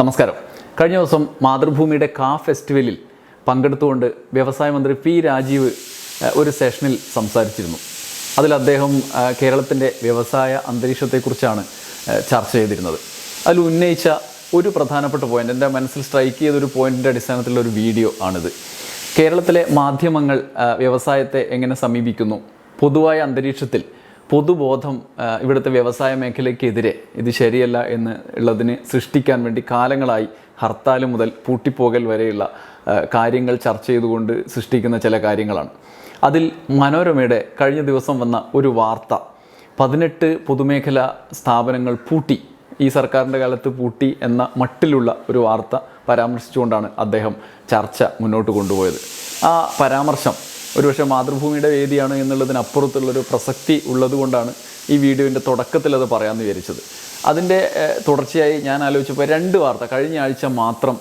നമസ്കാരം. കഴിഞ്ഞ ദിവസം മാതൃഭൂമിയുടെ കാ ഫെസ്റ്റിവലിൽ പങ്കെടുത്തുകൊണ്ട് വ്യവസായ മന്ത്രി പി രാജീവ് ഒരു സെഷനിൽ സംസാരിച്ചിരുന്നു. അതിൽ അദ്ദേഹം കേരളത്തിന്റെ വ്യവസായ അന്തരീക്ഷത്തെക്കുറിച്ചാണ് ചർച്ച ചെയ്തിരുന്നത്. അതിൽ ഉന്നയിച്ച ഒരു പ്രധാനപ്പെട്ട പോയിന്റ് എന്റെ മനസ്സിൽ സ്ട്രൈക്ക് ചെയ്ത ഒരു പോയിന്റിന്റെ അടിസ്ഥാനത്തിലുള്ള ഒരു വീഡിയോ ആണിത്. കേരളത്തിലെ മാധ്യമങ്ങൾ വ്യവസായത്തെ എങ്ങനെ സമീപിക്കുന്നു? പൊതുവായ അന്തരീക്ഷത്തിൽ പൊതുബോധം ഇവിടുത്തെ വ്യവസായ മേഖലയ്ക്കെതിരെ ഇത് ശരിയല്ല എന്ന് ഉള്ളതിന് സൃഷ്ടിക്കാൻ വേണ്ടി കാലങ്ങളായി ഹർത്താൽ മുതൽ പൂട്ടിപ്പോകൽ വരെയുള്ള കാര്യങ്ങൾ ചർച്ച ചെയ്തുകൊണ്ട് സൃഷ്ടിക്കുന്ന ചില കാര്യങ്ങളാണ്. അതിൽ മനോരമയുടെ കഴിഞ്ഞ ദിവസം വന്ന ഒരു വാർത്ത പതിനെട്ട് പൊതുമേഖലാ സ്ഥാപനങ്ങൾ പൂട്ടി ഈ സർക്കാരിന്റെ കാലത്ത് പൂട്ടി എന്ന മട്ടിലുള്ള ഒരു വാർത്ത പരാമർശിച്ചുകൊണ്ടാണ് അദ്ദേഹം ചർച്ച മുന്നോട്ട് കൊണ്ടുപോയത്. ആ പരാമർശം ഒരുപക്ഷെ മാതൃഭൂമിയുടെ വേദിയാണ് എന്നുള്ളതിനപ്പുറത്തുള്ളൊരു പ്രസക്തി ഉള്ളതുകൊണ്ടാണ് ഈ വീഡിയോന്റെ തുടക്കത്തിൽ അത് പറയാമെന്ന് വിചാരിച്ചത്. അതിന്റെ തുടർച്ചയായി ഞാൻ ആലോചിച്ചപ്പോൾ രണ്ട് വാർത്ത കഴിഞ്ഞ ആഴ്ച മാത്രം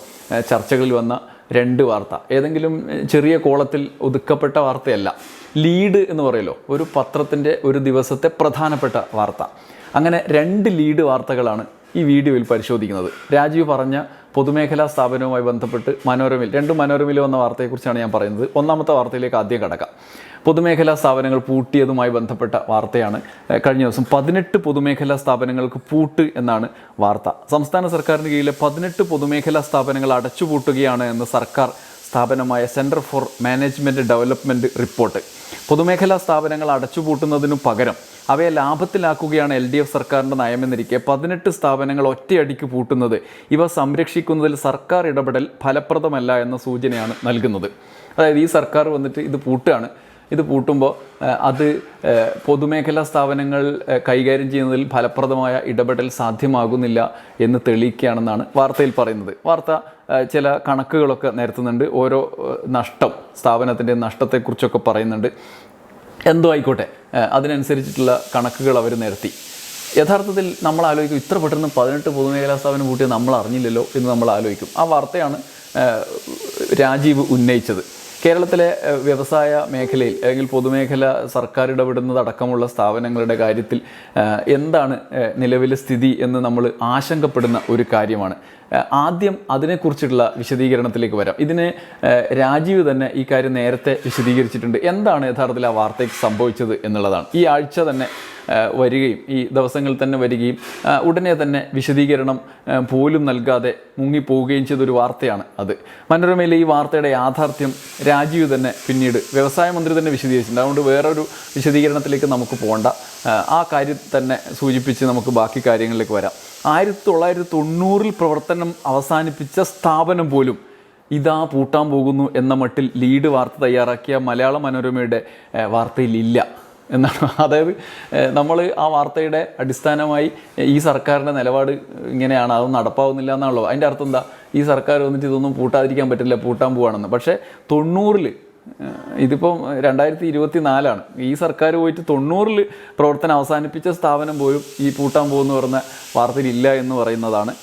ചർച്ചകളിൽ വന്ന രണ്ട് വാർത്ത. ഏതെങ്കിലും ചെറിയ കോളത്തിൽ ഒതുക്കപ്പെട്ട വാർത്തയല്ല. ലീഡ് എന്ന് പറയുമല്ലോ ഒരു പത്രത്തിന്റെ ഒരു ദിവസത്തെ പ്രധാനപ്പെട്ട വാർത്ത. അങ്ങനെ രണ്ട് ലീഡ് വാർത്തകളാണ് ഈ വീഡിയോയിൽ പരിശോധിക്കുന്നത്. രാജീവ് പറഞ്ഞ പൊതുമേഖലാ സ്ഥാപനവുമായി ബന്ധപ്പെട്ട് മനോരമയിൽ രണ്ട് മനോരമയിൽ വന്ന വാർത്തയെക്കുറിച്ചാണ് ഞാൻ പറയുന്നത്. ഒന്നാമത്തെ വാർത്തയിലേക്ക് ആദ്യം കടക്കാം. പൊതുമേഖലാ സ്ഥാപനങ്ങൾ പൂട്ടിയതുമായി ബന്ധപ്പെട്ട വാർത്തയാണ്. കഴിഞ്ഞ ദിവസം പതിനെട്ട് പൊതുമേഖലാ സ്ഥാപനങ്ങൾക്ക് പൂട്ട് എന്നാണ് വാർത്ത. സംസ്ഥാന സർക്കാരിന് കീഴിലെ പതിനെട്ട് പൊതുമേഖലാ സ്ഥാപനങ്ങൾ അടച്ചുപൂട്ടുകയാണ് എന്ന് സർക്കാർ സ്ഥാപനമായ centre for management development report പൊതുമേഖലാ സ്ഥാപനങ്ങൾ അടച്ചുപൂട്ടുന്നതിനു പകരം അവയെ ലാഭത്തിലാക്കുകയാണ് എൽ ഡി എഫ് സർക്കാരിന്റെ നയമെന്നിരിക്കെ പതിനെട്ട് സ്ഥാപനങ്ങൾ ഒറ്റയടിക്ക് പൂട്ടുന്നത്. ഇവ സംരക്ഷിക്കുന്നതിൽ സർക്കാർ ഇടപെടൽ ഫലപ്രദമല്ല എന്ന സൂചനയാണ് നൽകുന്നത്. അതായത് ഈ സർക്കാർ വന്നിട്ട് ഇത് പൂട്ടുകയാണ്. ഇത് പൂട്ടുമ്പോൾ അത് പൊതുമേഖലാ സ്ഥാപനങ്ങൾ കൈകാര്യം ചെയ്യുന്നതിൽ ഫലപ്രദമായ ഇടപെടൽ സാധ്യമാകുന്നില്ല എന്ന് തെളിയിക്കുകയാണെന്നാണ് വാർത്തയിൽ പറയുന്നത്. വാർത്ത ചില കണക്കുകളൊക്കെ നിരത്തുന്നുണ്ട്. ഓരോ നഷ്ടം സ്ഥാപനത്തിന്റെ നഷ്ടത്തെക്കുറിച്ചൊക്കെ പറയുന്നുണ്ട്. എന്തോ ആയിക്കോട്ടെ അതിനനുസരിച്ചിട്ടുള്ള കണക്കുകൾ അവർ നിരത്തി. യഥാർത്ഥത്തിൽ നമ്മൾ ആലോചിക്കും ഇത്ര പെട്ടെന്ന് പതിനെട്ട് പൊതുമേഖലാ സ്ഥാപനം കൂട്ടിയത് നമ്മൾ അറിഞ്ഞില്ലല്ലോ എന്ന് നമ്മൾ ആലോചിക്കും. ആ വാർത്തയാണ് രാജീവ് ഉന്നയിച്ചത്. കേരളത്തിലെ വ്യവസായ മേഖലയിൽ അല്ലെങ്കിൽ പൊതുമേഖല സർക്കാർ ഇടപെടുന്നത് അടക്കമുള്ള സ്ഥാപനങ്ങളുടെ കാര്യത്തിൽ എന്താണ് നിലവിലെ സ്ഥിതി എന്ന് നമ്മൾ ആശങ്കപ്പെടുന്ന ഒരു കാര്യമാണ്. ആദ്യം അതിനെക്കുറിച്ചുള്ള വിശദീകരണത്തിലേക്ക് വരാം. ഇതിനെ രാജീവ് തന്നെ ഈ കാര്യം നേരത്തെ വിശദീകരിച്ചിട്ടുണ്ട്. എന്താണ് യഥാർത്ഥത്തിൽ ആ വാർത്തയ്ക്ക് സംഭവിച്ചത് എന്നുള്ളതാണ്. ഈ ആഴ്ച തന്നെ വരികയും ഈ ദിവസങ്ങളിൽ തന്നെ വരികയും ഉടനെ തന്നെ വിശദീകരണം പോലും നൽകാതെ മുങ്ങിപ്പോവുകയും ചെയ്തൊരു വാർത്തയാണ് അത്. മനോരമയിലെ ഈ വാർത്തയുടെ യാഥാർത്ഥ്യം രാജീവ് തന്നെ പിന്നീട് വ്യവസായ മന്ത്രി തന്നെ വിശദീകരിച്ചിട്ടുണ്ട്. അതുകൊണ്ട് വേറൊരു വിശദീകരണത്തിലേക്ക് നമുക്ക് പോകണ്ട ആ കാര്യം തന്നെ സൂചിപ്പിച്ച് നമുക്ക് ബാക്കി കാര്യങ്ങളിലേക്ക് വരാം. ആയിരത്തി തൊള്ളായിരത്തി തൊണ്ണൂറിൽ പ്രവർത്തനം അവസാനിപ്പിച്ച സ്ഥാപനം പോലും ഇതാ പൂട്ടാൻ പോകുന്നു എന്ന മട്ടിൽ ലീഡ് വാർത്ത തയ്യാറാക്കിയ മലയാള മനോരമയുടെ വാർത്തയിലില്ല. എന്നാണ്. അതായത് നമ്മൾ ആ വാർത്തയുടെ അടിസ്ഥാനമായി ഈ സർക്കാരിന്റെ നിലപാട് ഇങ്ങനെയാണ് അതൊന്നും നടപ്പാവുന്നില്ല എന്നാണല്ലോ അതിന്റെ അർത്ഥം എന്താ? ഈ സർക്കാർ വന്നിട്ട് ഇതൊന്നും പൂട്ടാതിരിക്കാൻ പറ്റില്ല പൂട്ടാൻ പോവാണെന്ന്. പക്ഷേ തൊണ്ണൂറിൽ ഇതിപ്പം രണ്ടായിരത്തി ഇരുപത്തി നാലാണ് ഈ സർക്കാർ പോയിട്ട് തൊണ്ണൂറിൽ പ്രവർത്തനം അവസാനിപ്പിച്ച സ്ഥാപനം പോലും ഈ പൂട്ടാൻ പോകുന്നു പറഞ്ഞ വാർത്തയിലില്ല എന്ന് പറയുന്നതാണ്.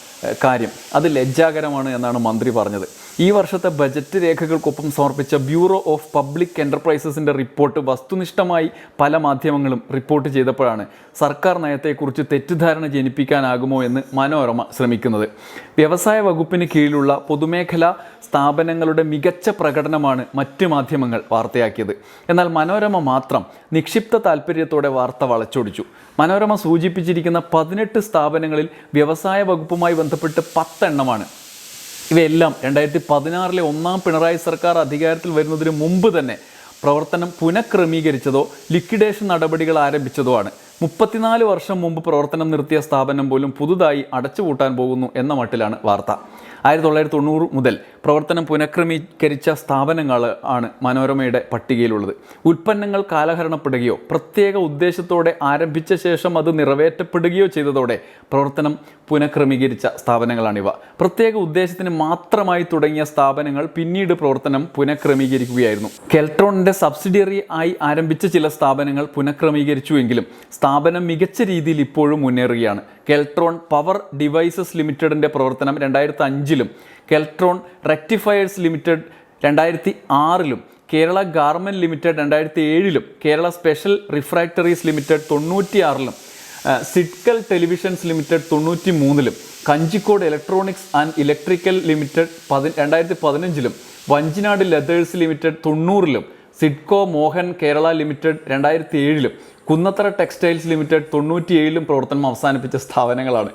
കാര്യം. അത് ലജ്ജാകരമാണ് എന്നാണ് മന്ത്രി പറഞ്ഞത്. ഈ വർഷത്തെ ബജറ്റ് രേഖകൾക്കൊപ്പം സമർപ്പിച്ച ബ്യൂറോ ഓഫ് പബ്ലിക് എന്റർപ്രൈസസിന്റെ റിപ്പോർട്ട് വസ്തുനിഷ്ഠമായി പല മാധ്യമങ്ങളും റിപ്പോർട്ട് ചെയ്തപ്പോഴാണ് സർക്കാർ നയത്തെക്കുറിച്ച് തെറ്റിദ്ധാരണ ജനിപ്പിക്കാനാകുമോ എന്ന് മനോരമ ശ്രമിക്കുന്നത്. വ്യവസായ വകുപ്പിന് കീഴിലുള്ള പൊതുമേഖലാ സ്ഥാപനങ്ങളുടെ മികച്ച പ്രകടനമാണ് മറ്റ് മാധ്യമങ്ങൾ വാർത്തയാക്കിയത്. എന്നാൽ മനോരമ മാത്രം നിക്ഷിപ്ത താല്പര്യത്തോടെ വാർത്ത വളച്ചൊടിച്ചു. മനോരമ സൂചിപ്പിച്ചിരിക്കുന്ന പതിനെട്ട് സ്ഥാപനങ്ങളിൽ വ്യവസായ വകുപ്പുമായി ബന്ധപ്പെട്ട് പത്തെണ്ണമാണ്. ഇവയെല്ലാം രണ്ടായിരത്തി പതിനാറിലെ ഒന്നാം പിണറായി സർക്കാർ അധികാരത്തിൽ വരുന്നതിന് മുമ്പ് തന്നെ പ്രവർത്തനം പുനഃക്രമീകരിച്ചതോ ലിക്വിഡേഷൻ നടപടികൾ ആരംഭിച്ചതോ ആണ്. മുപ്പത്തിനാല് വർഷം മുമ്പ് പ്രവർത്തനം നിർത്തിയ സ്ഥാപനം പോലും പുതുതായി അടച്ചുപൂട്ടാൻ പോകുന്നു എന്ന മട്ടിലാണ് വാർത്ത. ആയിരത്തി തൊള്ളായിരത്തി തൊണ്ണൂറ് മുതൽ പ്രവർത്തനം പുനഃക്രമീകരിച്ച സ്ഥാപനങ്ങൾ ആണ് മനോരമയുടെ പട്ടികയിലുള്ളത്. ഉൽപ്പന്നങ്ങൾ കാലഹരണപ്പെടുകയോ പ്രത്യേക ഉദ്ദേശത്തോടെ ആരംഭിച്ച ശേഷം അത് നിറവേറ്റപ്പെടുകയോ ചെയ്തതോടെ പ്രവർത്തനം പുനഃക്രമീകരിച്ച സ്ഥാപനങ്ങളാണിവ. പ്രത്യേക ഉദ്ദേശത്തിന് മാത്രമായി തുടങ്ങിയ സ്ഥാപനങ്ങൾ പിന്നീട് പ്രവർത്തനം പുനഃക്രമീകരിക്കുകയായിരുന്നു. കെൽട്രോണിന്റെ സബ്സിഡിയറി ആയി ആരംഭിച്ച ചില സ്ഥാപനങ്ങൾ പുനഃക്രമീകരിച്ചുവെങ്കിലും സ്ഥാപനം മികച്ച രീതിയിൽ ഇപ്പോഴും മുന്നേറുകയാണ്. കെൽട്രോൺ പവർ ഡിവൈസസ് ലിമിറ്റഡിന്റെ പ്രവർത്തനം രണ്ടായിരത്തി അഞ്ചിലും കെൽട്രോൺ റെക്ടിഫയേഴ്സ് ലിമിറ്റഡ് രണ്ടായിരത്തി ആറിലും കേരള ഗാർമെന്റ് ലിമിറ്റഡ് രണ്ടായിരത്തി ഏഴിലും കേരള സ്പെഷ്യൽ റിഫ്രാക്ടറീസ് ലിമിറ്റഡ് തൊണ്ണൂറ്റിയാറിലും സിഡ്കൽ ടെലിവിഷൻസ് ലിമിറ്റഡ് തൊണ്ണൂറ്റി മൂന്നിലും Kanjikode electronics and electrical limited പതി രണ്ടായിരത്തി പതിനഞ്ചിലും വഞ്ചിനാട് ലെതേഴ്സ് ലിമിറ്റഡ് തൊണ്ണൂറിലും സിഡ്കോ മോഹൻ കേരള ലിമിറ്റഡ് രണ്ടായിരത്തി ഏഴിലും കുന്നത്തറ ടെക്സ്റ്റൈൽസ് ലിമിറ്റഡ് തൊണ്ണൂറ്റിയേഴിലും പ്രവർത്തനം അവസാനിപ്പിച്ച സ്ഥാപനങ്ങളാണ്.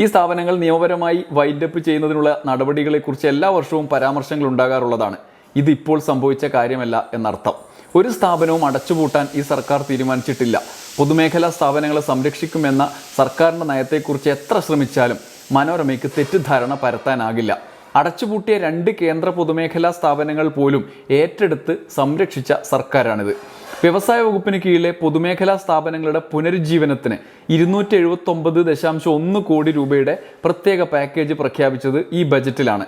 ഈ സ്ഥാപനങ്ങൾ നിയമപരമായി വൈൻഡപ്പ് ചെയ്യുന്നതിനുള്ള നടപടികളെക്കുറിച്ച് എല്ലാ വർഷവും പരാമർശങ്ങൾ ഉണ്ടാകാറുള്ളതാണ്. ഇത് ഇപ്പോൾ സംഭവിച്ച കാര്യമല്ല എന്നർത്ഥം. ഒരു സ്ഥാപനവും അടച്ചുപൂട്ടാൻ ഈ സർക്കാർ തീരുമാനിച്ചിട്ടില്ല. പൊതുമേഖലാ സ്ഥാപനങ്ങളെ സംരക്ഷിക്കുമെന്ന സർക്കാരിന്റെ നയത്തെക്കുറിച്ച് എത്ര ശ്രമിച്ചാലും മനോരമയ്ക്ക് തെറ്റിദ്ധാരണ പരത്താനാകില്ല. അടച്ചുപൂട്ടിയ രണ്ട് കേന്ദ്ര പൊതുമേഖലാ സ്ഥാപനങ്ങൾ പോലും ഏറ്റെടുത്ത് സംരക്ഷിച്ച സർക്കാരാണിത്. വ്യവസായ വകുപ്പിന് കീഴിലെ പൊതുമേഖലാ സ്ഥാപനങ്ങളുടെ പുനരുജ്ജീവനത്തിന് ഇരുന്നൂറ്റി എഴുപത്തൊമ്പത് ദശാംശം ഒന്ന് കോടി രൂപയുടെ പ്രത്യേക പാക്കേജ് പ്രഖ്യാപിച്ചത് ഈ ബജറ്റിലാണ്.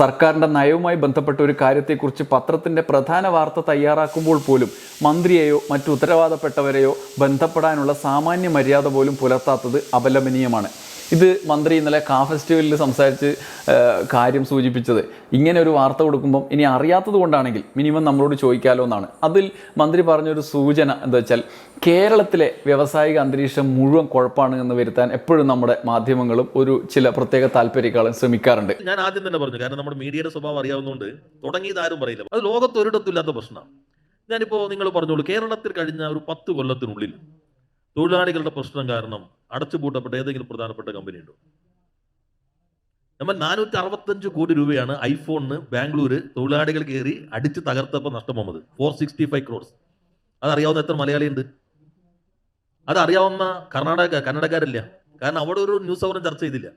സർക്കാരിന്റെ നയവുമായി ബന്ധപ്പെട്ട ഒരു കാര്യത്തെക്കുറിച്ച് പത്രത്തിന്റെ പ്രധാന വാർത്ത തയ്യാറാക്കുമ്പോൾ പോലും മന്ത്രിയെയോ മറ്റു ഉത്തരവാദപ്പെട്ടവരെയോ ബന്ധപ്പെടാനുള്ള സാമാന്യ മര്യാദ പോലും പുലർത്താത്തത് അപലപനീയമാണ്. ഇത് മന്ത്രി ഇന്നലെ കാ ഫെസ്റ്റിവലിൽ സംസാരിച്ച് കാര്യം സൂചിപ്പിച്ചത്. ഇങ്ങനെ ഒരു വാർത്ത കൊടുക്കുമ്പം ഇനി അറിയാത്തത് കൊണ്ടാണെങ്കിൽ മിനിമം നമ്മളോട് ചോദിക്കാലോ എന്നാണ്. അതിൽ മന്ത്രി പറഞ്ഞൊരു സൂചന എന്താ വെച്ചാൽ കേരളത്തിലെ വ്യാവസായിക അന്തരീക്ഷം മുഴുവൻ കുഴപ്പമാണ് എന്ന് വരുത്താൻ എപ്പോഴും നമ്മുടെ മാധ്യമങ്ങളും ഒരു ചില പ്രത്യേക താല്പര്യക്കാളും ശ്രമിക്കാറുണ്ട്. ഞാൻ ആദ്യം തന്നെ പറഞ്ഞു കാരണം നമ്മുടെ മീഡിയയുടെ സ്വഭാവം അറിയാവുന്നതുകൊണ്ട് തുടങ്ങിയത് ആരും പറയില്ല. അത് ലോകത്ത് ഇല്ലാത്ത പ്രശ്നമാണ്. ഞാനിപ്പോ നിങ്ങൾ പറഞ്ഞോളൂ കേരളത്തിൽ കഴിഞ്ഞ ഒരു പത്ത് കൊല്ലത്തിനുള്ളിൽ തൊഴിലാളികളുടെ പ്രശ്നം കാരണം അടച്ചുപൂട്ടപ്പെട്ട ഏതെങ്കിലും പ്രധാനപ്പെട്ട കമ്പനി ഉണ്ടോ? നമ്മൾ നാനൂറ്റി അറുപത്തഞ്ച് കോടി രൂപയാണ് ഐഫോണിന് ബാംഗ്ലൂര് തൊഴിലാളികൾ കയറി അടിച്ച് തകർത്തപ്പോൾ നഷ്ടം വന്നത്. ഫോർ സിക്സ്റ്റി ഫൈവ് ക്രോഡ്സ് അതറിയാവുന്ന എത്ര മലയാളിയുണ്ട്? അതറിയാവുന്ന കർണാടക കന്നഡക്കാരില്ല കാരണം അവിടെ ഒരു ന്യൂസ് അവറും ചർച്ച ചെയ്തില്ല.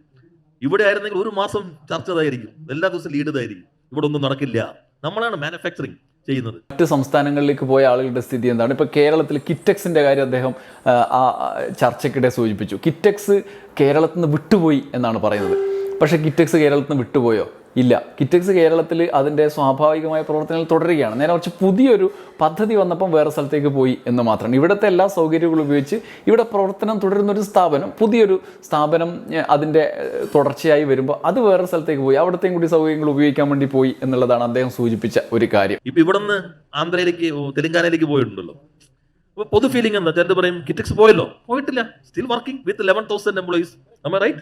ഇവിടെ ആയിരുന്നെങ്കിൽ ഒരു മാസം ചർച്ചതായിരിക്കും എല്ലാ ദിവസവും ലീഡ് ഇതായിരിക്കും. ഇവിടെ ഒന്നും നടക്കില്ല. നമ്മളാണ് മാനുഫാക്ചറിങ് ചെയ്യുന്നത്. മറ്റ് സംസ്ഥാനങ്ങളിലേക്ക് പോയ ആളുകളുടെ സ്ഥിതി എന്താണ്? ഇപ്പോൾ കേരളത്തിൽ കിറ്റക്സിന്റെ കാര്യം അദ്ദേഹം ആ, ചർച്ചയ്ക്കിടെ സൂചിപ്പിച്ചു. കിറ്റക്സ് കേരളത്തിൽ നിന്ന് വിട്ടുപോയി എന്നാണ് പറയുന്നത്. പക്ഷേ കിറ്റക്സ് കേരളത്തിൽ നിന്ന് വിട്ടുപോയോ? ഇല്ല. കിറ്റക്സ് കേരളത്തിൽ അതിന്റെ സ്വാഭാവികമായ പ്രവർത്തനങ്ങൾ തുടരുകയാണ്. നേരെ കുറച്ച് പുതിയൊരു പദ്ധതി വന്നപ്പം വേറെ സ്ഥലത്തേക്ക് പോയി എന്ന് മാത്രമാണ് ഇവിടുത്തെ എല്ലാ സൗകര്യങ്ങളും ഉപയോഗിച്ച് ഇവിടെ പ്രവർത്തനം തുടരുന്ന ഒരു സ്ഥാപനം പുതിയൊരു സ്ഥാപനം അതിന്റെ തുടർച്ചയായി വരുമ്പോൾ അത് വേറെ സ്ഥലത്തേക്ക് പോയി. അവിടത്തെയും കൂടി സൗകര്യങ്ങൾ ഉപയോഗിക്കാൻ വേണ്ടി പോയി എന്നുള്ളതാണ് അദ്ദേഹം സൂചിപ്പിച്ച ഒരു കാര്യം. ഇപ്പൊ ഇവിടുന്ന് ആന്ധ്രയിലേക്ക് തെലങ്കാനയിലേക്ക് പോയിട്ടുണ്ടല്ലോ. അപ്പോൾ പൊതു ഫീലിംഗ് എന്താ? ചിലത് പറയും കിറ്റക്സ് പോയല്ലോ? പോയിട്ടില്ല. Still working with eleven thousand employees നമ്മൾ റൈറ്റ്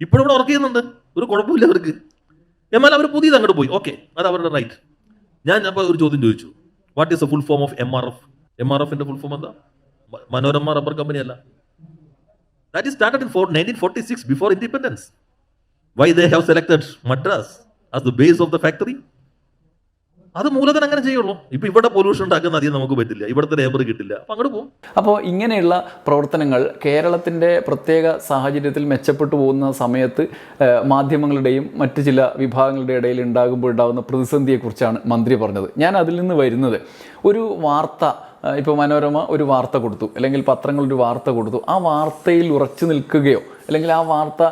ഇപ്പോഴും ഇവിടെ വർക്ക് ചെയ്യുന്നുണ്ട്. ഒരു കുഴപ്പമില്ല അവർക്ക്. എന്നാൽ അവർ പുതിയത് അങ്ങോട്ട് പോയി. ഓക്കെ അത് അവരുടെ റൈറ്റ് ഞാൻ അപ്പോൾ ഒരു ചോദ്യം ചോദിച്ചു. What is a full form of M R F M R എഫിന്റെ ഫുൾ ഫോം എന്താ? മനോരമ റബ്ബർ കമ്പനി അല്ല. That is started in four nineteen forty six before independence why they have selected Madras as the base of the factory അത് മൂലധനം അങ്ങനെ ചെയ്യുള്ളൂ. ഇപ്പൊ ഇവിടെ pollution ഉണ്ടാക്കുന്ന അധികം നമുക്ക് പറ്റില്ല. ഇവിടുത്തെ ലേബർ കിട്ടില്ല. അപ്പൊ അങ്ങോട്ട് പോകും അപ്പോൾ ഇങ്ങനെയുള്ള പ്രവർത്തനങ്ങൾ കേരളത്തിന്റെ പ്രത്യേക സാഹചര്യത്തിൽ മെച്ചപ്പെട്ടു പോകുന്ന സമയത്ത് മാധ്യമങ്ങളുടെയും മറ്റു ചില വിഭാഗങ്ങളുടെ ഇടയിൽ ഉണ്ടാകുമ്പോൾ ഉണ്ടാകുന്ന പ്രതിസന്ധിയെക്കുറിച്ചാണ് മന്ത്രി പറഞ്ഞത്. ഞാൻ അതിൽ നിന്ന് വരുന്നത്. ഒരു വാർത്ത ഇപ്പോൾ മനോരമ ഒരു വാർത്ത കൊടുത്തു. അല്ലെങ്കിൽ പത്രങ്ങൾ ഒരു വാർത്ത കൊടുത്തു. ആ വാർത്തയിൽ ഉറച്ചു നിൽക്കുകയോ അല്ലെങ്കിൽ ആ വാർത്ത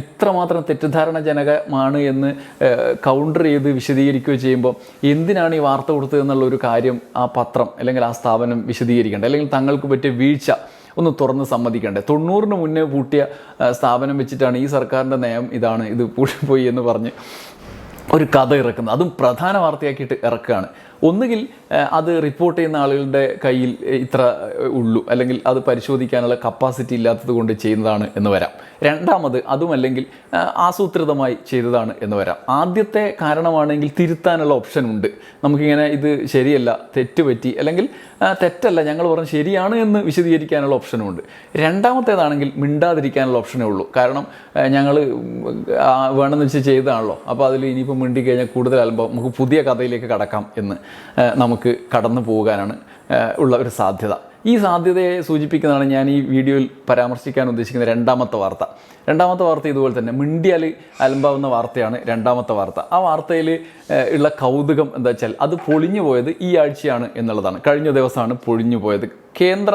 ഇത്രമാത്രം തെറ്റിദ്ധാരണജനകമാണ് എന്ന് കൗണ്ടർ ചെയ്ത് വിശദീകരിക്കുകയോ ചെയ്യുമ്പോൾ എന്തിനാണ് ഈ വാർത്ത കൊടുത്തത് എന്നുള്ള ഒരു കാര്യം ആ പത്രം അല്ലെങ്കിൽ ആ സ്ഥാപനം വിശദീകരിക്കേണ്ടത്? അല്ലെങ്കിൽ തങ്ങൾക്ക് പറ്റിയ വീഴ്ച ഒന്ന് തുറന്ന് സമ്മതിക്കണ്ടേ തൊണ്ണൂറിന് മുന്നേ പൂട്ടിയ സ്ഥാപനം വെച്ചിട്ടാണ് ഈ സർക്കാരിന്റെ നയം ഇതാണ് ഇത് പൂട്ടിപ്പോയി എന്ന് പറഞ്ഞ് ഒരു കഥ ഇറക്കുന്നത്. അതും പ്രധാന വാർത്തയാക്കിയിട്ട് ഇറക്കുകയാണ്. ഒന്നുകിൽ അത് റിപ്പോർട്ട് ചെയ്യുന്ന ആളുകളുടെ കയ്യിൽ ഇത്ര ഉള്ളൂ. അല്ലെങ്കിൽ അത് പരിശോധിക്കാനുള്ള കപ്പാസിറ്റി ഇല്ലാത്തത് കൊണ്ട് ചെയ്യുന്നതാണ് എന്ന് വരാം. രണ്ടാമത് അതുമല്ലെങ്കിൽ ആസൂത്രിതമായി ചെയ്തതാണ് എന്ന് വരാം. ആദ്യത്തെ കാരണമാണെങ്കിൽ തിരുത്താനുള്ള ഓപ്ഷൻ ഉണ്ട്. നമുക്കിങ്ങനെ ഇത് ശരിയല്ല തെറ്റ് പറ്റി അല്ലെങ്കിൽ തെറ്റല്ല ഞങ്ങൾ പറഞ്ഞ് ശരിയാണ് എന്ന് വിശദീകരിക്കാനുള്ള ഓപ്ഷനും ഉണ്ട്. രണ്ടാമത്തേതാണെങ്കിൽ മിണ്ടാതിരിക്കാനുള്ള ഓപ്ഷനേ ഉള്ളൂ. കാരണം ഞങ്ങൾ വേണമെന്ന് വെച്ച് ചെയ്തതാണല്ലോ. അപ്പോൾ അതിൽ ഇനിയിപ്പോൾ മിണ്ടി കഴിഞ്ഞാൽ കൂടുതൽ അലമ്പം നമുക്ക് പുതിയ കഥയിലേക്ക് കടക്കാം എന്ന് നമുക്ക് കടന്നു പോകാനാണ് ഉള്ള ഒരു സാധ്യത. ഈ സാധ്യതയെ സൂചിപ്പിക്കുന്നതാണ് ഞാൻ ഈ വീഡിയോയിൽ പരാമർശിക്കാൻ ഉദ്ദേശിക്കുന്ന രണ്ടാമത്തെ വാർത്ത. രണ്ടാമത്തെ വാർത്ത ഇതുപോലെ തന്നെ മിണ്ടിയാൽ അലമ്പാവുന്ന വാർത്തയാണ് രണ്ടാമത്തെ വാർത്ത. ആ വാർത്തയിൽ ഉള്ള കൗതുകം എന്താ വെച്ചാൽ അത് പൊളിഞ്ഞു പോയത് ഈ ആഴ്ചയാണ് എന്നുള്ളതാണ്. കഴിഞ്ഞ ദിവസമാണ് പൊളിഞ്ഞു പോയത് കേന്ദ്ര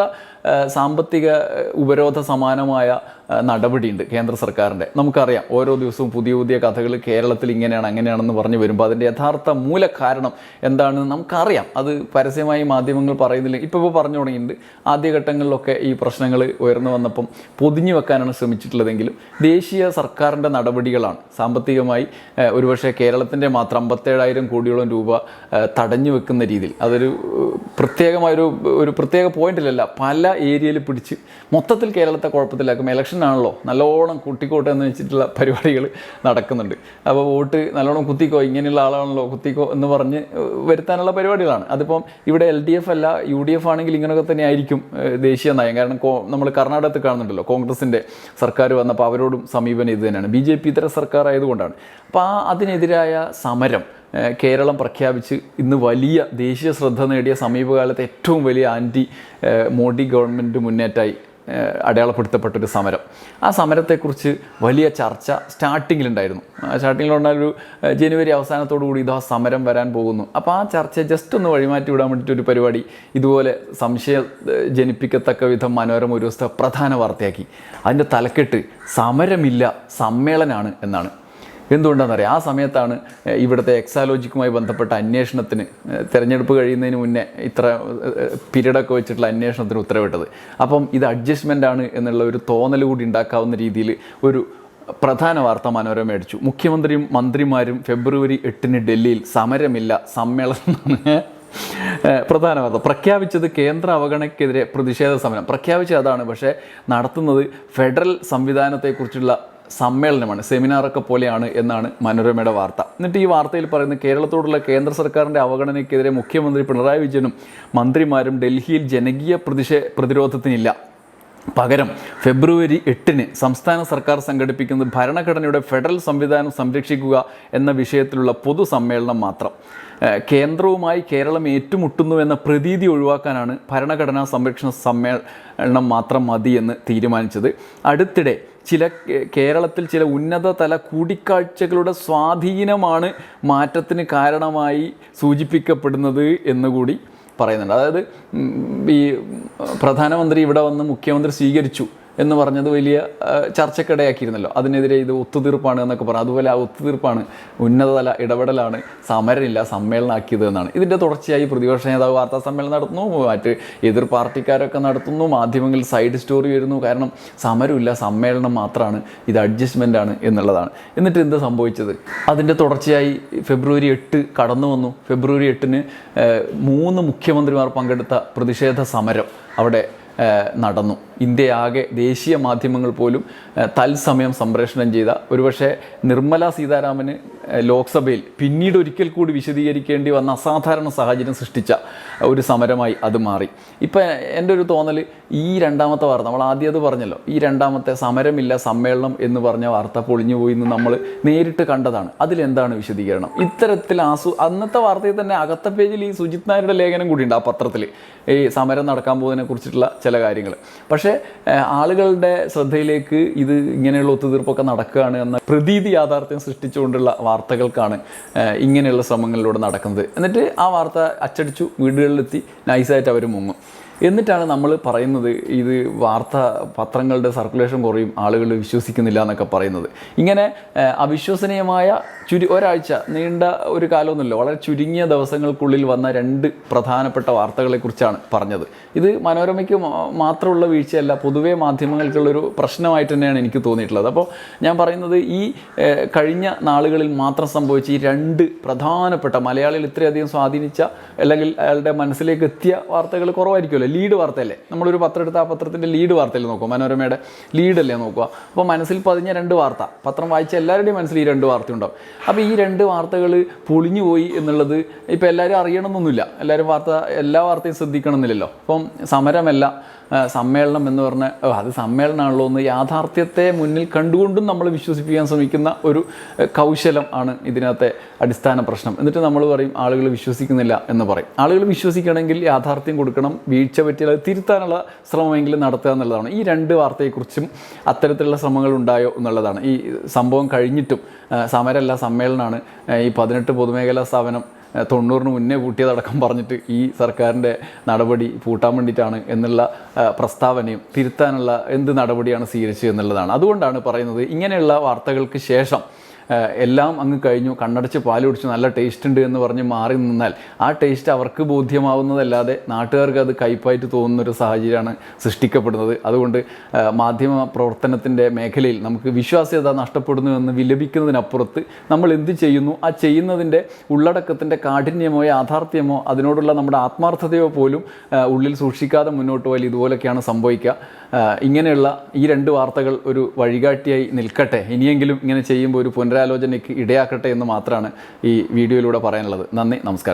സാമ്പത്തിക ഉപരോധ സമാനമായ നടപടിയുണ്ട് കേന്ദ്ര സർക്കാരിന്റെ. നമുക്കറിയാം ഓരോ ദിവസവും പുതിയ പുതിയ കഥകൾ കേരളത്തിൽ ഇങ്ങനെയാണ് അങ്ങനെയാണെന്ന് പറഞ്ഞു വരുമ്പോൾ അതിന്റെ യഥാർത്ഥ മൂല കാരണം എന്താണെന്ന് നമുക്കറിയാം. അത് പരസ്യമായി മാധ്യമങ്ങൾ പറയുന്നില്ല. ഇപ്പോൾ ഇപ്പോൾ പറഞ്ഞു തുടങ്ങിയിട്ടുണ്ട്. ആദ്യഘട്ടങ്ങളിലൊക്കെ ഈ പ്രശ്നങ്ങൾ ഉയർന്നു വന്നപ്പം പൊതിഞ്ഞു വെക്കാനാണ് ശ്രമിച്ചിട്ടുള്ളതെങ്കിലും ദേശീയ സർക്കാരിന്റെ നടപടികളാണ്. സാമ്പത്തികമായി ഒരുപക്ഷെ കേരളത്തിന്റെ മാത്രം അമ്പത്തേഴായിരം കോടിയോളം രൂപ തടഞ്ഞു വെക്കുന്ന രീതിയിൽ അതൊരു പ്രത്യേകമായൊരു ഒരു പ്രത്യേക പോയിന്റിലല്ല പല ഏരിയയിൽ പിടിച്ച് മൊത്തത്തിൽ കേരളത്തെ കുഴപ്പത്തിലാക്കും. ഇലക്ഷൻ ആണല്ലോ. നല്ലോണം കുട്ടിക്കോട്ടെ എന്ന് വെച്ചിട്ടുള്ള പരിപാടികൾ നടക്കുന്നുണ്ട്. അപ്പോൾ വോട്ട് നല്ലോണം കുത്തിക്കോ ഇങ്ങനെയുള്ള ആളാണല്ലോ കുത്തിക്കോ എന്ന് പറഞ്ഞ് വരുത്താനുള്ള പരിപാടികളാണ്. അതിപ്പം ഇവിടെ എൽ ഡി എഫ് അല്ല യു ഡി എഫ് ആണെങ്കിൽ ഇങ്ങനെയൊക്കെ തന്നെ ആയിരിക്കും ദേശീയ നയം. കാരണം നമ്മൾ കർണാടകത്തിൽ കാണുന്നുണ്ടല്ലോ കോൺഗ്രസിന്റെ സർക്കാർ വന്നപ്പോൾ അവരോടും സമീപനം ഇത് തന്നെയാണ്. ബി ജെ പി ഇതര സർക്കാർ ആയതുകൊണ്ടാണ്. അപ്പോൾ ആ അതിനെതിരായ സമരം കേരളം പ്രഖ്യാപിച്ച് ഇന്ന് വലിയ ദേശീയ ശ്രദ്ധ നേടിയ സമീപകാലത്തെ ഏറ്റവും വലിയ ആന്റി മോഡി ഗവൺമെന്റ് മുന്നേറ്റമായി അടയാളപ്പെടുത്തപ്പെട്ടൊരു സമരം. ആ സമരത്തെക്കുറിച്ച് വലിയ ചർച്ച സ്റ്റാർട്ടിങ്ങിലുണ്ടായിരുന്നു. സ്റ്റാർട്ടിങ്ങിൽ പറഞ്ഞാൽ ഒരു ജനുവരി അവസാനത്തോടു കൂടി ഇതാ സമരം വരാൻ പോകുന്നു. അപ്പോൾ ആ ചർച്ച ജസ്റ്റ് ഒന്ന് വഴിമാറ്റി വിടാൻ വേണ്ടിയിട്ട് ഒരു പരിപാടി ഇതുപോലെ സംശയം ജനിപ്പിക്കത്തക്ക വിധം മനോരമ ഒരു ദിവസത്തെ പ്രധാന വാർത്തയാക്കി. അതിന്റെ തലക്കെട്ട് സമരമില്ല സമ്മേളനമാണ് എന്നാണ്. എന്തുകൊണ്ടാണെന്നറിയാം? ആ സമയത്താണ് ഇവിടുത്തെ എക്സാലോജിക്കുമായി ബന്ധപ്പെട്ട അന്വേഷണത്തിന് തിരഞ്ഞെടുപ്പ് തെരഞ്ഞെടുപ്പ് കഴിയുന്നതിന് മുന്നേ ഇത്ര പീരീഡൊക്കെ വെച്ചിട്ടുള്ള അന്വേഷണത്തിന് ഉത്തരവിട്ടത്. അപ്പം ഇത് അഡ്ജസ്റ്റ്മെന്റ് ആണ് എന്നുള്ള ഒരു തോന്നൽ കൂടി ഉണ്ടാക്കാവുന്ന രീതിയിൽ ഒരു പ്രധാന വാർത്ത മനോരമ അടിച്ചു മുഖ്യമന്ത്രിയും മന്ത്രിമാരും ഫെബ്രുവരി എട്ടിന് ഡൽഹിയിൽ സമരമില്ല സമ്മേളനം പ്രധാന വാർത്ത. പ്രഖ്യാപിച്ചത് കേന്ദ്ര അവഗണനയ്ക്കെതിരെ പ്രതിഷേധ സമരം. പ്രഖ്യാപിച്ചത് അതാണ് പക്ഷേ നടത്തുന്നത് ഫെഡറൽ സംവിധാനത്തെക്കുറിച്ചുള്ള സമ്മേളനമാണ് സെമിനാറൊക്കെ പോലെയാണ് എന്നാണ് മനോരമയുടെ വാർത്ത. എന്നിട്ട് ഈ വാർത്തയിൽ പറയുന്നത് കേരളത്തോടുള്ള കേന്ദ്ര സർക്കാരിന്റെ അവഗണനയ്ക്കെതിരെ മുഖ്യമന്ത്രി പിണറായി വിജയനും മന്ത്രിമാരും ഡൽഹിയിൽ ജനകീയ പ്രതിഷേ പ്രതിരോധത്തിനില്ല. പകരം ഫെബ്രുവരി എട്ടിന് സംസ്ഥാന സർക്കാർ സംഘടിപ്പിക്കുന്ന ഭരണഘടനയുടെ ഫെഡറൽ സംവിധാനം സംരക്ഷിക്കുക എന്ന വിഷയത്തിലുള്ള പൊതുസമ്മേളനം മാത്രം. കേന്ദ്രവുമായി കേരളം ഏറ്റുമുട്ടുന്നു എന്ന പ്രതീതി ഒഴിവാക്കാനാണ് ഭരണഘടനാ സംരക്ഷണ സമ്മേളനം മാത്രം മതിയെന്ന് തീരുമാനിച്ചത്. അടുത്തിടെ ചില കേരളത്തിൽ ചില ഉന്നതതല കൂടിക്കാഴ്ചകളുടെ സ്വാധീനമാണ് മാറ്റത്തിന് കാരണമായി സൂചിപ്പിക്കപ്പെടുന്നത് എന്നുകൂടി പറയുന്നുണ്ട്. അതായത് ഈ പ്രധാനമന്ത്രി ഇവിടെ വന്ന് മുഖ്യമന്ത്രി സ്വീകരിച്ചു. എന്ന് പറഞ്ഞത് വലിയ ചർച്ചക്കിടയാക്കിയിരുന്നല്ലോ. അതിനെതിരെ ഇത് ഒത്തുതീർപ്പാണ് എന്നൊക്കെ പറഞ്ഞു. അതുപോലെ ആ ഒത്തുതീർപ്പാണ് ഉന്നതതല ഇടപെടലാണ് സമരമില്ല സമ്മേളനമാക്കിയത് എന്നാണ്. ഇതിന്റെ തുടർച്ചയായി പ്രതിപക്ഷ നേതാവ് വാർത്താ സമ്മേളനം നടത്തുന്നു മറ്റ് എതിർ പാർട്ടിക്കാരൊക്കെ നടത്തുന്നു മാധ്യമങ്ങളിൽ സൈഡ് സ്റ്റോറി വരുന്നു. കാരണം സമരമില്ല സമ്മേളനം മാത്രമാണ്. ഇത് അഡ്ജസ്റ്റ്മെന്റ് ആണ് എന്നുള്ളതാണ്. എന്നിട്ട് എന്ത് സംഭവിച്ചത്? അതിന്റെ തുടർച്ചയായി ഫെബ്രുവരി എട്ട് കടന്നു വന്നു. ഫെബ്രുവരി എട്ടിന് മൂന്ന് മുഖ്യമന്ത്രിമാർ പങ്കെടുത്ത പ്രതിഷേധ സമരം അവിടെ നടന്നു. ഇന്ത്യയാകെ ദേശീയ മാധ്യമങ്ങൾ പോലും തത്സമയം സംപ്രേഷണം ചെയ്ത. ഒരുപക്ഷെ നിർമ്മല സീതാരാമന് ലോക്സഭയിൽ പിന്നീട് ഒരിക്കൽ കൂടി വിശദീകരിക്കേണ്ടി വന്ന അസാധാരണ സാഹചര്യം സൃഷ്ടിച്ച ഒരു സമരമായി അത് മാറി. ഇപ്പം എന്റെ ഒരു തോന്നൽ ഈ രണ്ടാമത്തെ വാർത്ത നമ്മൾ ആദ്യം അത് പറഞ്ഞല്ലോ ഈ രണ്ടാമത്തെ സമരമില്ല സമ്മേളനം എന്ന് പറഞ്ഞ വാർത്ത പൊളിഞ്ഞു പോയി എന്ന് നമ്മൾ നേരിട്ട് കണ്ടതാണ്. അതിലെന്താണ് വിശദീകരണം? ഇത്തരത്തിൽ ആസു അന്നത്തെ വാർത്തയിൽ തന്നെ അകത്ത പേജിൽ ഈ സുജിത് നായരുടെ ലേഖനം കൂടിയുണ്ട് ആ പത്രത്തിൽ ഈ സമരം നടക്കാൻ പോകുന്നതിനെ കുറിച്ചിട്ടുള്ള ചില കാര്യങ്ങൾ പക്ഷേ ഏഹ്, ആളുകളുടെ ശ്രദ്ധയിലേക്ക് ഇത് ഇങ്ങനെയുള്ള ഒത്തുതീർപ്പൊക്കെ നടക്കുകയാണ് എന്ന പ്രതീതി യാഥാർത്ഥ്യം സൃഷ്ടിച്ചുകൊണ്ടുള്ള വാർത്തകൾക്കാണ് ഇങ്ങനെയുള്ള ശ്രമങ്ങളിലൂടെ നടക്കുന്നത്. എന്നിട്ട് ആ വാർത്ത അച്ചടിച്ചു വീടുകളിലെത്തി നൈസായിട്ട് അവർ മുങ്ങും. എന്നിട്ടാണ് നമ്മൾ പറയുന്നത് ഇത് വാർത്ത പത്രങ്ങളുടെ സർക്കുലേഷൻ കുറയും ആളുകൾ വിശ്വസിക്കുന്നില്ല എന്നൊക്കെ പറയുന്നത്. ഇങ്ങനെ അവിശ്വസനീയമായ ചുരു ഒരാഴ്ച നീണ്ട ഒരു കാലമൊന്നുമില്ല വളരെ ചുരുങ്ങിയ ദിവസങ്ങൾക്കുള്ളിൽ വന്ന രണ്ട് പ്രധാനപ്പെട്ട വാർത്തകളെക്കുറിച്ചാണ് പറഞ്ഞത്. ഇത് മനോരമയ്ക്ക് മാത്രമുള്ള വീഴ്ചയല്ല പൊതുവേ മാധ്യമങ്ങൾക്കുള്ളൊരു പ്രശ്നമായിട്ട് തന്നെയാണ് എനിക്ക് തോന്നിയിട്ടുള്ളത്. അപ്പോൾ ഞാൻ പറയുന്നത് ഈ കഴിഞ്ഞ നാളുകളിൽ മാത്രം സംഭവിച്ച ഈ രണ്ട് പ്രധാനപ്പെട്ട മലയാളികൾ ഇത്രയധികം സ്വാധീനിച്ച അല്ലെങ്കിൽ അയാളുടെ മനസ്സിലേക്ക് എത്തിയ വാർത്തകൾ കുറവായിരിക്കുമല്ലോ ലീഡ് വാർത്തയല്ലേ നമ്മളൊരു പത്രം എടുത്ത് ആ പത്രത്തിന്റെ ലീഡ് വാർത്തയിൽ നോക്കുക. മനോരമയുടെ ലീഡല്ലേ നോക്കുക. അപ്പോൾ മനസ്സിൽ പതിഞ്ഞ രണ്ട് വാർത്ത. പത്രം വായിച്ച എല്ലാവരുടെയും മനസ്സിൽ ഈ രണ്ട് വാർത്ത ഉണ്ടാവും അപ്പോൾ ഈ രണ്ട് വാർത്തകൾ പൊളിഞ്ഞു പോയി എന്നുള്ളത് ഇപ്പോൾ എല്ലാവരും അറിയണമെന്നൊന്നുമില്ല. എല്ലാവരും വാർത്ത എല്ലാ വാർത്തയും ശ്രദ്ധിക്കണമെന്നില്ലല്ലോ. അപ്പം സമരമല്ല. സമ്മേളനം എന്ന് പറഞ്ഞ അത് സമ്മേളനമാണല്ലോ എന്ന് യാഥാർത്ഥ്യത്തെ മുന്നിൽ കണ്ടുകൊണ്ടും നമ്മൾ വിശ്വസിപ്പിക്കാൻ ശ്രമിക്കുന്ന ഒരു കൗശലം ആണ് ഇതിനകത്തെ അടിസ്ഥാന പ്രശ്നം. എന്നിട്ട് നമ്മൾ പറയും ആളുകൾ വിശ്വസിക്കുന്നില്ല എന്ന് പറയും. ആളുകൾ വിശ്വസിക്കണമെങ്കിൽ യാഥാർത്ഥ്യം കൊടുക്കണം വീഴ്ച പറ്റിയാൽ അത് തിരുത്താനുള്ള ശ്രമമെങ്കിലും നടത്തുക എന്നുള്ളതാണ്. ഈ രണ്ട് വാർത്തയെക്കുറിച്ചും അത്തരത്തിലുള്ള ശ്രമങ്ങൾ ഉണ്ടായോ എന്നുള്ളതാണ്. ഈ സംഭവം കഴിഞ്ഞിട്ടും സമരമല്ല സമ്മേളനമാണ്. ഈ പതിനെട്ട് പൊതുമേഖലാ സ്ഥാപനം തൊണ്ണൂറിന് മുന്നേ പൂട്ടിയതടക്കം പറഞ്ഞിട്ട് ഈ സർക്കാരിന്റെ നടപടി പൂട്ടാൻ വേണ്ടിയിട്ടാണ് എന്നുള്ള പ്രസ്താവനയും തിരുത്താനുള്ള എന്ത് നടപടിയാണ് സ്വീകരിച്ചത് എന്നുള്ളതാണ്. അതുകൊണ്ടാണ് പറയുന്നത് ഇങ്ങനെയുള്ള വാർത്തകൾക്ക് ശേഷം എല്ലാം അങ്ങ് കഴിഞ്ഞു. കണ്ണടച്ച് പാൽ കുടിച്ചു. നല്ല ടേസ്റ്റ് ഉണ്ട് എന്ന് പറഞ്ഞ് മാറി നിന്നാൽ ആ ടേസ്റ്റ് അവർക്ക് ബോധ്യമാവുന്നതല്ലാതെ നാട്ടുകാർക്ക് അത് കയ്പായിട്ട് തോന്നുന്ന ഒരു സാഹചര്യമാണ് സൃഷ്ടിക്കപ്പെടുന്നത്. അതുകൊണ്ട് മാധ്യമ പ്രവർത്തനത്തിന്റെ മേഖലയിൽ നമുക്ക് വിശ്വാസ്യത നഷ്ടപ്പെടുന്നു എന്ന് വിലപിക്കുന്നതിനപ്പുറത്ത് നമ്മൾ എന്ത് ചെയ്യുന്നു? ആ ചെയ്യുന്നതിന്റെ ഉള്ളടക്കത്തിന്റെ കാഠിന്യമോ യാഥാർത്ഥ്യമോ അതിനോടുള്ള നമ്മുടെ ആത്മാർത്ഥതയോ പോലും ഉള്ളിൽ സൂക്ഷിക്കാതെ മുന്നോട്ട് പോയാൽ ഇതുപോലൊക്കെയാണ് സംഭവിക്കുക. ഇങ്ങനെയുള്ള ഈ രണ്ട് വാർത്തകൾ ഒരു വഴികാട്ടിയായി നിൽക്കട്ടെ. ഇനിയെങ്കിലും ഇങ്ങനെ ചെയ്യുമ്പോൾ ഒരു പുനരാലോചനയ്ക്ക് ഇടയാക്കട്ടെ എന്ന് മാത്രമാണ് ഈ വീഡിയോയിലൂടെ പറയാനുള്ളത്. നന്ദി നമസ്കാരം.